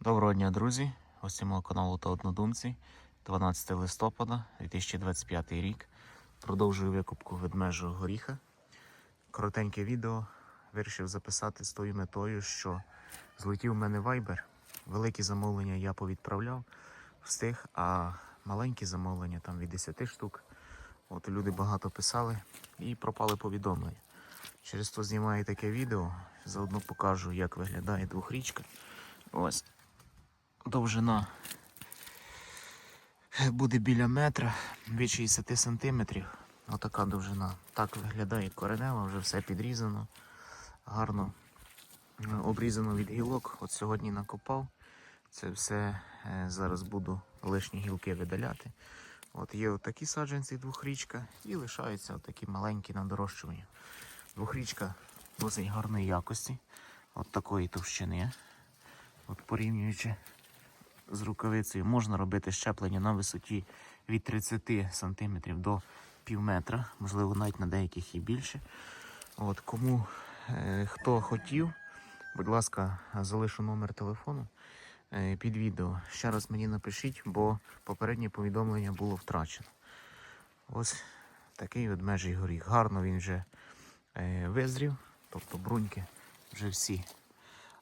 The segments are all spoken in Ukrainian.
Доброго дня, друзі! Гості мого каналу та однодумці. 12 листопада 2025 рік. Продовжую викупку ведмежого горіха. Коротеньке відео вирішив записати з тою метою, що злетів у мене вайбер. Великі замовлення я повідправляв, встиг, а маленькі замовлення там від 10 штук. От люди багато писали і пропали повідомлення. Через то знімаю таке відео. Заодно покажу, як виглядає двохрічка. Ось довжина буде біля метра від 60 сантиметрів. Отака довжина. Так виглядає коренева, вже все підрізано. Гарно е, обрізано від гілок. От сьогодні накопав. Це все е, зараз буду лишні гілки видаляти. От є отакі саджанці двохрічка і лишаються отакі маленькі на дорощування. Двохрічка досить гарної якості, от такої товщини. От порівнюючи з рукавицею, можна робити щеплення на висоті від 30 см до пів метра, можливо, навіть на деяких і більше. От, кому е, хто хотів, будь ласка, залишу номер телефону е, під відео. Ще раз мені напишіть, бо попереднє повідомлення було втрачено. Ось такий ведмежий горіх. Гарно він вже е, визрів, тобто бруньки вже всі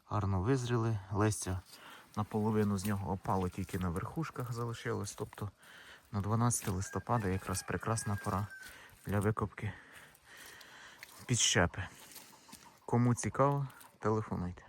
гарно визріли. Листя наполовину з нього опало тільки на верхушках залишилось. Тобто на 12 листопада якраз прекрасна пора для викопки підщепи. Кому цікаво, телефонуйте.